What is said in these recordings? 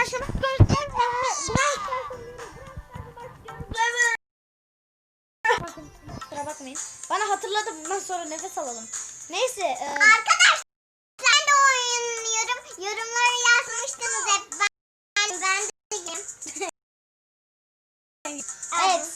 başlamak kusura bakmayın. Bana hatırladı bundan sonra nefes alalım. Neyse. e, Arkadaşlar ben de oynuyorum. Yorumları yazmıştınız hep. Ben, ben de evet.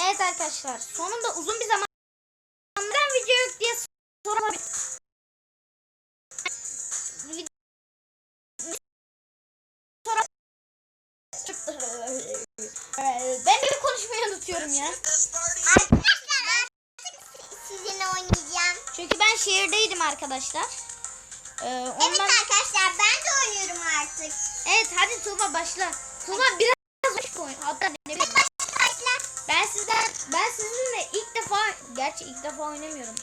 Evet arkadaşlar. Sonunda uzun bir zaman Ben de konuşmayı unutuyorum ya. Arkadaşlar artık sizinle oynayacağım. Çünkü ben şehirdeydim arkadaşlar. Ee, Evet ondan... arkadaşlar ben de oynuyorum artık. Evet hadi Tuğba başla. Tuğba biraz açık oyun. Hatta ne bileyim. Ben sizden ben sizinle ilk defa gerçi ilk defa oynamıyorum.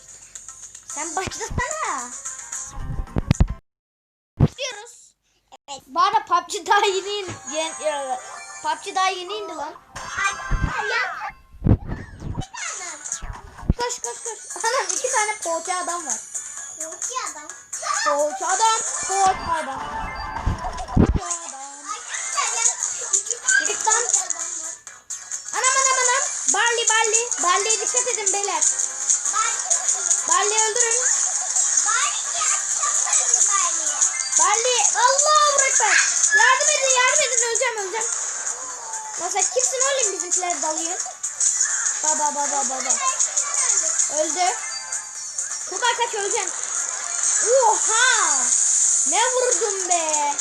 Sen başlasana. Evet. Bu arada PUBG daha yeni in- yen- ya, PUBG daha yeni indi lan. Koş koş koş. Anam iki tane poğaça adam var. Poğaça adam, poğaça adam. Poğaça adam. Gidip lan. Anam anam anam. Barley Barley. Barley'e dikkat edin beyler. Barley öldürün. Barley. Allah öleceğim öleceğim. Sen kimsin oğlum bizimkiler dalıyor. Baba baba baba. Öldü. Tuba kaç öleceksin. Oha. Ne vurdum be.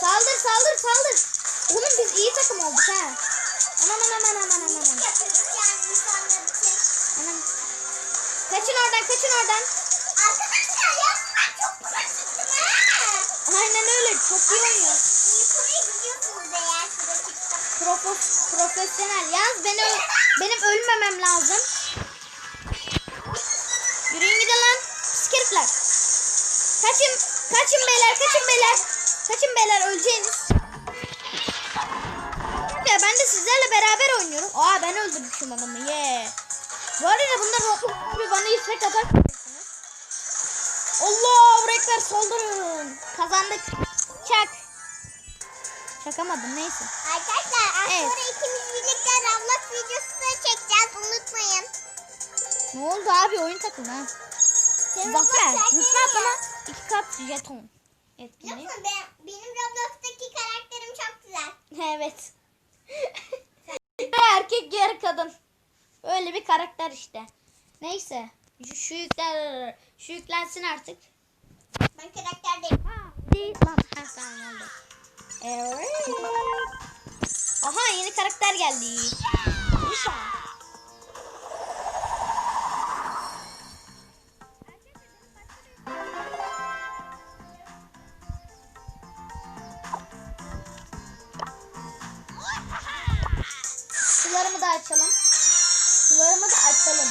Saldır saldır saldır. Oğlum biz iyi takım olduk ha. Anam. Yapıyoruz yani insanlar için. anam. Kaçın oradan kaçın oradan. Arkadaşlar ya çok para çıktım ha. Aynen öyle çok iyi oynuyor. Çıktım. Profo profesyonel. Yalnız ben ö- benim ölmemem lazım. Yürüyün gidin lan. Pis herifler. Kaçın. Kaçın beyler. Kaçın beyler. Kaçın beyler. Öleceğiniz. Ya ben de sizlerle beraber oynuyorum. Aa ben öldürmüşüm adamı. Yeah. Bu arada bunlar gibi bana istek atarsınız. Allah rekler saldırın. Kazandık. Çak. Çakamadım neyse. Arkadaşlar az Evet. sonra ikimiz birlikte Roblox videosu da çekeceğiz unutmayın. Ne oldu abi oyun takımı ha? Zafer karakterin bana iki kat jeton. Etkinliği. musun ben, benim Roblox'taki karakterim çok güzel. Evet. Erkek yarı kadın. Öyle bir karakter işte. Neyse. Şu, şu yükler şu yüklensin artık. Ben karakter değilim. Değil lan. Ha tamam oldu. Evet. Aha yeni karakter geldi. Lisa. Sularımı da açalım. Sularımı da açalım.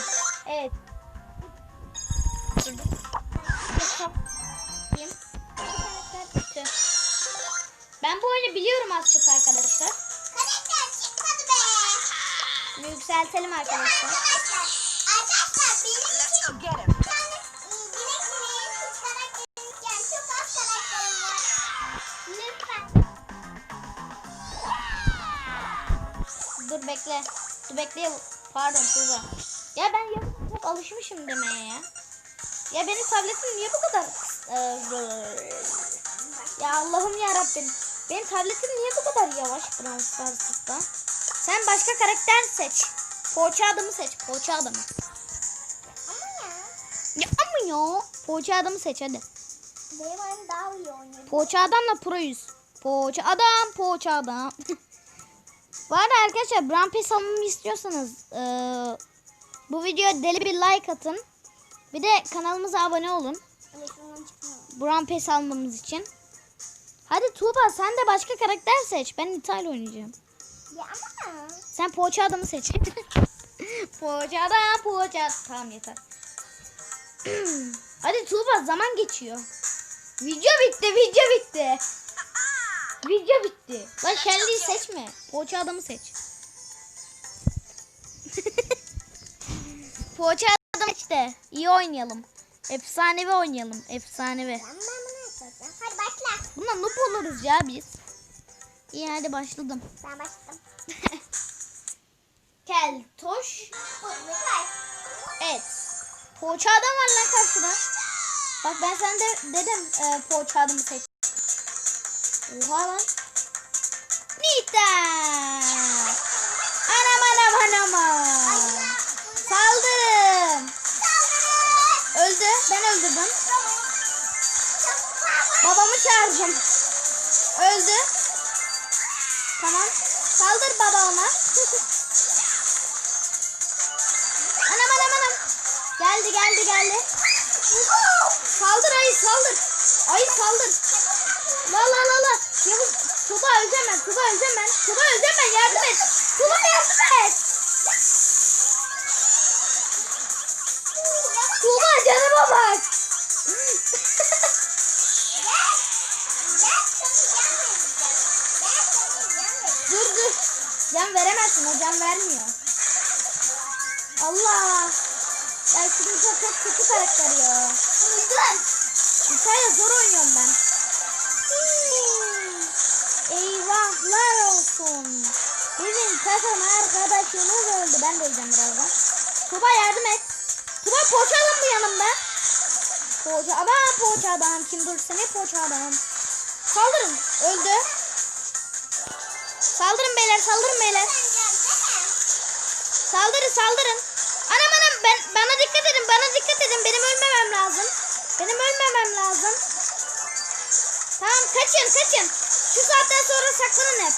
Evet. Biliyorum az çok arkadaşlar. Karakter çıkmadı be. Yükseltelim arkadaşlar. Arkadaşlar, arkadaşlar benim için bir tane e, yani. Dur bekle. Dur bekle. Pardon Tuğba. Ya ben ya çok alışmışım demeye ya. Ya benim tabletim niye bu kadar Eee, Ya Allah'ım ya Rabbim. Benim tabletim niye bu kadar yavaş Brawl Stars'ta? Sen başka karakter seç. Poğaça adamı seç. Poğaça adamı. Ya ama ya. Poğaça adamı seç hadi. benim oyun daha iyi oynuyor. Poğaça adamla pro yüz. Poğaça adam, poğaça adam. Bu arada arkadaşlar Brown Pass almamı istiyorsanız eee, bu videoya deli bir like atın. Bir de kanalımıza abone olun. Brown Pass almamız için. Hadi Tuğba sen de başka karakter seç. Ben İtalya oynayacağım. Ya ama. Sen poğaça adamı seç. poğaça adam, poğaça adam. Tamam yeter. Hadi Tuğba zaman geçiyor. Video bitti, video bitti. Video bitti. Lan Shelly'yi seçme. Poğaça adamı seç. Poğaça adamı işte. İyi oynayalım. Efsanevi oynayalım. Efsanevi. Ben Buna noob oluruz ya biz. İyi hadi başladım. Ben başladım. Kel, toş, Bu Nilüfer. et. Poğaça adam var lan karşıda. Bak ben sana de, dedim e, poğaça adamı seç. Oha lan. Nita. Anam anam anam. anam. Saldırın. Öldü. Ben öldürdüm. Babamı çağırdım. Öldü. Tamam. Saldır baba ona. anam anam anam. Geldi geldi geldi. Saldır ayı saldır. Ayı saldır. La la la la. Yavuz Tuba öleceğim ben. Tuba öleceğim ben. Tuba öleceğim ben. Yardım et. Tuba yardım et. Tuba canıma bak. Can veremezsin. O can vermiyor. Allah. Ya şimdi çok çok kötü karakter ya. Hikaye zor oynuyorum ben. Hmm. Eyvahlar olsun. Bizim takım arkadaşımız öldü. Ben de öleceğim birazdan. Tuba yardım et. Tuba poğaça alın bu yanımda. Poğaça adam, poğaça adam. Kim durursa ne poğaça adam. Saldırın. Öldü. Saldırın beyler, saldırın beyler. Saldırın, saldırın. Anam anam ben bana dikkat edin, bana dikkat edin. Benim ölmemem lazım. Benim ölmemem lazım. Tamam kaçın, kaçın. Şu saatten sonra saklanın hep.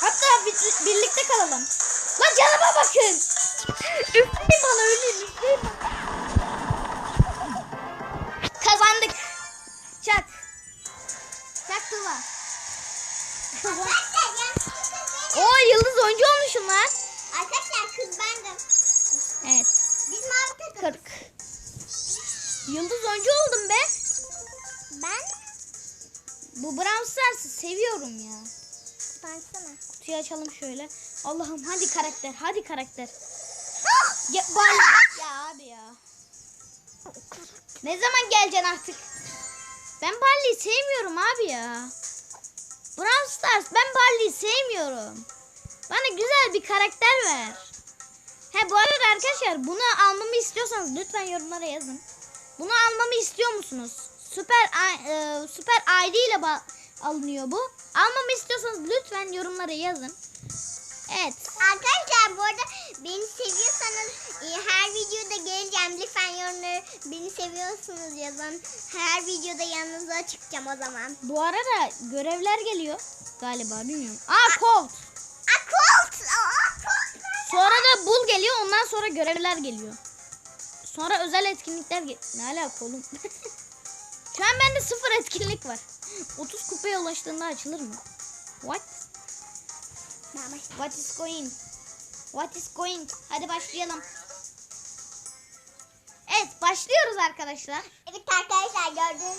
Hatta bi- birlikte kalalım. Lan canıma bakın. Üfleyin bana öleyim, üfleyin bana. Kazandık. Çak. Çak. Tuva. Oo yıldız oyuncu olmuşum lan. Kız bendim. Evet. Biz mavi takım. 40. Yıldız oyuncu oldum be. Ben Bu Brawl Stars'ı seviyorum ya. baksana. Kutuyu açalım şöyle. Allah'ım hadi karakter, hadi karakter. Ya, Barley. ya abi ya. Ne zaman geleceksin artık? Ben Barley'i sevmiyorum abi ya. Brawl Stars ben Barley'i sevmiyorum. Bana güzel bir karakter ver. He bu arada arkadaşlar bunu almamı istiyorsanız lütfen yorumlara yazın. Bunu almamı istiyor musunuz? Süper e, Süper ID ile alınıyor bu. Almamı istiyorsanız lütfen yorumlara yazın. Evet. Arkadaşlar bu arada beni seviyorsanız e, her videoda geleceğim. Lütfen yorumları beni seviyorsunuz yazın. Her videoda yanınıza çıkacağım o zaman. Bu arada görevler geliyor galiba bilmiyorum. Aa Colt. Aa Colt! Aa Colt! Sonra da geliyor ondan sonra görevler geliyor. Sonra özel etkinlikler gel Ne alaka oğlum? Şu an bende sıfır etkinlik var. 30 kupaya ulaştığında açılır mı? What? What is going? What is going? Hadi başlayalım. Evet başlıyoruz arkadaşlar. Evet arkadaşlar gördünüz.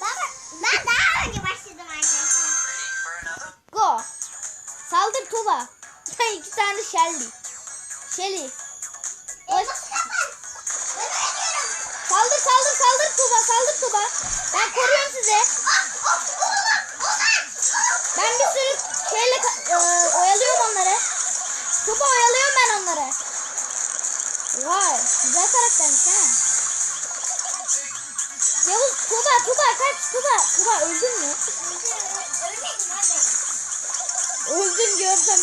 Baba, ben daha önce başladım arkadaşlar. Go. Saldır Tuba. İki tane Shelly. Ben ölüyorum. Saldır saldır saldır Tuba saldır Tuba. Ben koruyorum oğlum. Ben bir sürü şeyle e, oyalıyorum onları. Tuba oyalıyorum ben onları. Vay güzel karaktermiş ha. Yavuz Tuba Tuba kaç Tuba. Tuba öldün mü? Öldüm gördüm.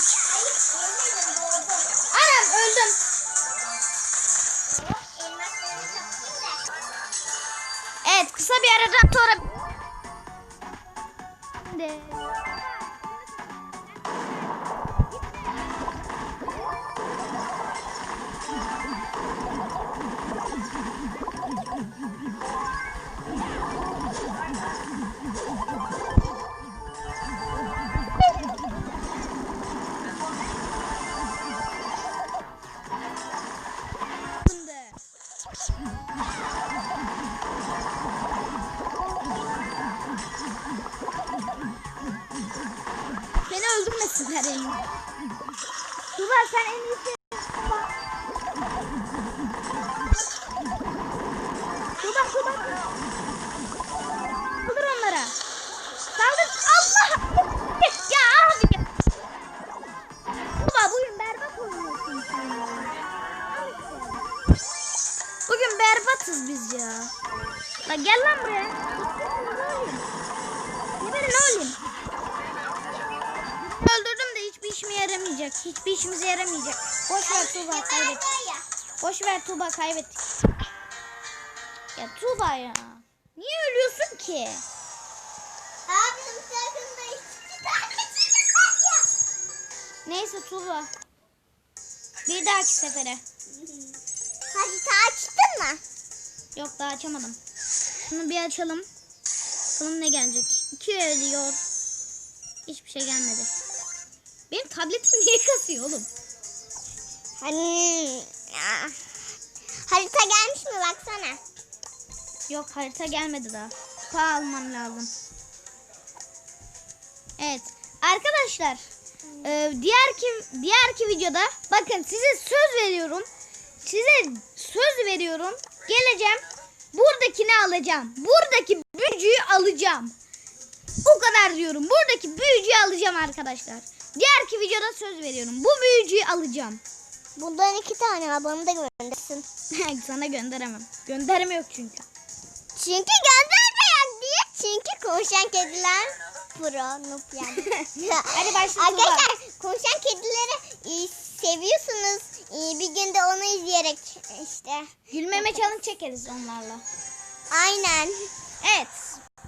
Evet kısa bir aradan sonra. De. Sen en iyisi. Hiçbir işimize yaramayacak. Boş ver Tuğba kaybettik. Boş ver Tuğba kaybettik. Ya Tuğba ya. Niye ölüyorsun ki? Abim sakın da iki ya. Neyse Tuğba. Bir dahaki sefere. Harita açtın mı? Yok daha açamadım. Şunu bir açalım. Bakalım ne gelecek. İki ediyor. Hiçbir şey gelmedi. Benim tabletim niye kasıyor oğlum? Hani ya. harita gelmiş mi baksana. Yok harita gelmedi daha. Kupa almam lazım. Evet. Arkadaşlar. e, diğerki diğerki videoda bakın size söz veriyorum. Size söz veriyorum. Geleceğim. Buradakini alacağım. Buradaki büyücüyü alacağım. O kadar diyorum. Buradaki büyücüyü alacağım arkadaşlar. Diğerki videoda söz veriyorum. Bu büyücüyü alacağım. Bundan iki tane var bana da göndersin. Sana gönderemem. Gönderme yok çünkü. Çünkü göndermeyen diye. Çünkü konuşan kediler pro noob yani. Hadi başla Tuğba. Arkadaşlar konuşan kedileri e, seviyorsunuz. E, bir günde onu izleyerek işte. Gülmeme challenge çekeriz onlarla. Aynen. Evet.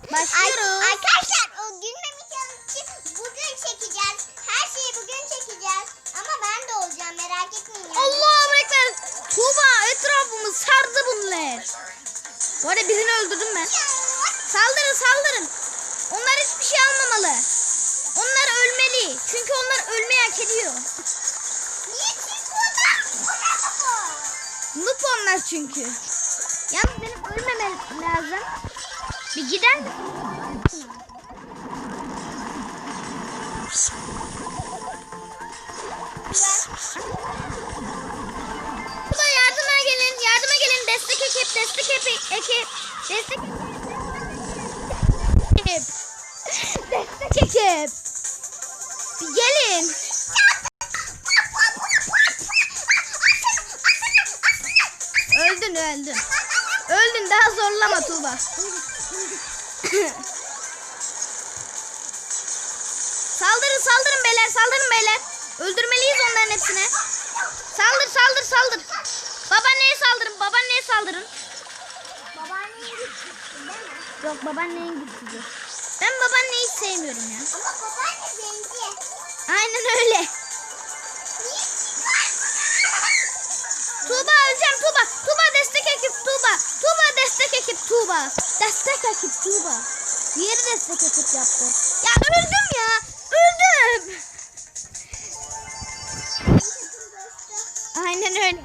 Ar- Başlıyoruz. arkadaşlar o gülmemi challenge'ı bugün çekeceğiz. Her şeyi bugün çekeceğiz. Ama ben de olacağım merak etmeyin. yani. Allah'ım ekber. Tuğba etrafımı sardı bunlar. Bu arada birini öldürdüm ben. Saldırın saldırın. Onlar hiçbir şey almamalı. Onlar ölmeli. Çünkü onlar ölmeyi hak ediyor. Noob onlar çünkü. Yalnız benim ölmemem lazım. Bir gider misin? Bu da yardıma gelin, yardıma gelin. Destek ekip, destek ekip, ekip. Destek ekip. Destek ekip. Bir gelin. Öldün, öldün. Öldün, daha zorlama Tuğba. saldırın, saldırın beyler, saldırın beyler. Öldürmeliyiz onların hepsini. Saldır, saldır, saldır. Babaanneye saldırın, babaanneye saldırın. Babaanneyi gitmişsin değil mi? Yok babaannenin güçsüzü. Ben babaanneyi hiç sevmiyorum ya. Ama babaanne zenci. Aynen öyle. Tuğba öleceğim Tuğba. Tuğba destek ekip Tuğba. Tuğba destek ekip Tuğba. Destek ekip Tuğba. Diğeri destek ekip yaptı. Ya öldüm ya. Öldüm. Aynen öyle.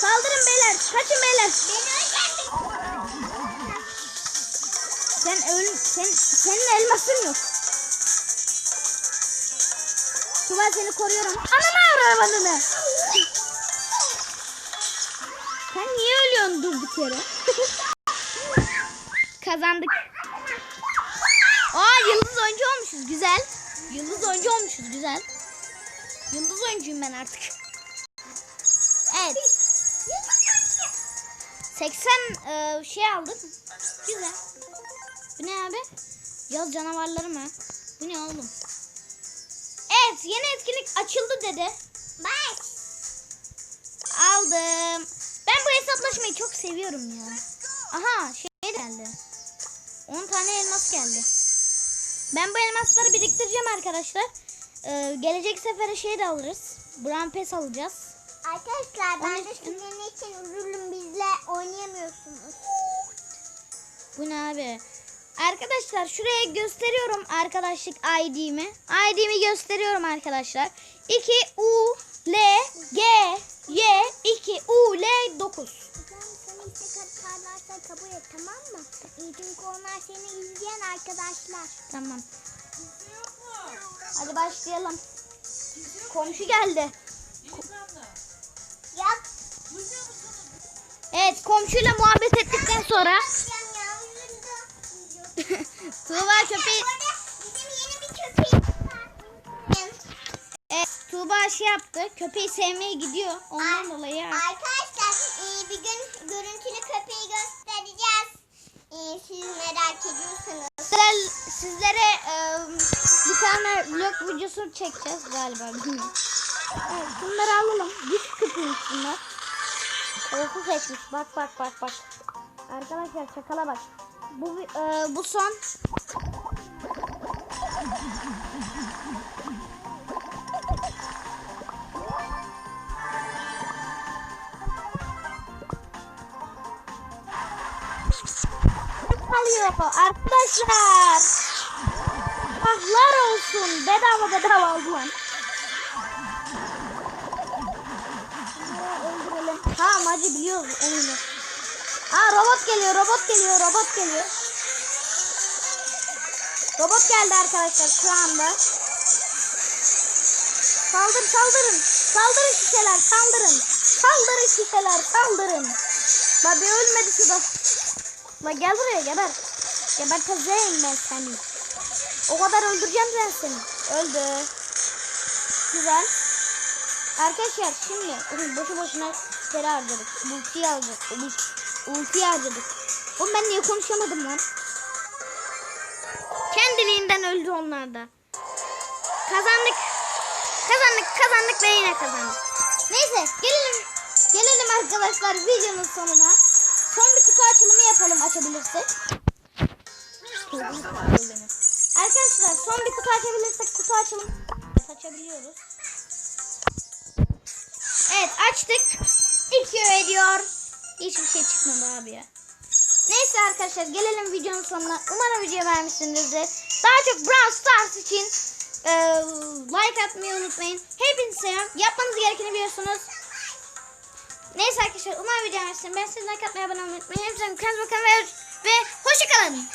Saldırın beyler. Kaçın beyler. Sen öl sen senin elmasın yok. Tuba seni koruyorum. Ananı arabanını. Sen niye ölüyorsun durduk yere? Kazandık. Aa yıldız oyuncu olmuşuz güzel. Yıldız oyuncu olmuşuz güzel. Yıldız oyuncuyum ben artık. Evet. 80 e, şey aldık. Güzel. Bu ne abi? Yaz canavarları mı? Bu ne oğlum? Evet yeni etkinlik açıldı dedi. Bak. Aldım. Ben bu hesaplaşmayı çok seviyorum ya. Aha şey geldi. 10 tane elmas geldi. Ben bu elmasları biriktireceğim arkadaşlar. Ee, gelecek sefere şey de alırız. Brown Pass alacağız. Arkadaşlar ben Onun de için- sizin için üzüldüm bizle oynayamıyorsunuz. Bu ne abi? Arkadaşlar şuraya gösteriyorum arkadaşlık ID'mi. ID'mi gösteriyorum arkadaşlar. 2 U L G Y 2 U L 9. İstek atarlarsa kabul et tamam mı? Çünkü onlar seni izleyen arkadaşlar. Tamam. Hadi başlayalım. Komşu geldi. Yap. Evet komşuyla muhabbet ettikten sonra. Tuğba köpeği evet, Tuğba şey yaptı. Köpeği sevmeye gidiyor. Ondan dolayı. Arkadaşlar köpeği göstereceğiz. E, siz merak ediyorsanız. Sizler, sizlere ayak videosu çekeceğiz galiba. Evet bunları alalım. Güç küpüymüş bunlar. Korku seçmiş. Bak bak bak bak. Arkadaşlar çakala bak. Bu bir- e, bu son. Kalıyor arkadaşlar. Ahlar olsun. Bedava bedava aldı lan. Bunları öldürelim. Tamam hadi biliyoruz oyunu. Aa robot geliyor, robot geliyor, robot geliyor. Robot geldi arkadaşlar şu anda. Saldır saldırın. Saldırın şişeler saldırın. Saldırın şişeler saldırın. La bir ölmedi şurada. La gel buraya geber. Geberteceğim ben seni. O kadar öldüreceğim ben seni. Öldü. Güzel. Arkadaşlar şimdi boşu boşuna seri harcadık. Ultiyi. Ult- Ultiyi harcadık. Oğlum ben niye konuşamadım lan? Kendiliğinden öldü onlar da. Kazandık. Kazandık kazandık ve yine kazandık. Neyse gelelim gelelim arkadaşlar videonun sonuna. Açabilirsek. Arkadaşlar son bir kutu açabilirsek kutu açalım. Açabiliyoruz. Evet açtık. İki ediyor. Hiçbir şey çıkmadı abi ya. Neyse arkadaşlar gelelim videonun sonuna. Umarım video beğenmişsinizdir. Daha çok Brawl Stars için e, like atmayı unutmayın. Hepinizi seviyorum. Yapmanız gerekeni biliyorsunuz. Neyse arkadaşlar umarım video beğenmişsiniz. Ben size like atmayı abone olmayı unutmayın. Hepinize kendinize bakın ve, ve hoşçakalın.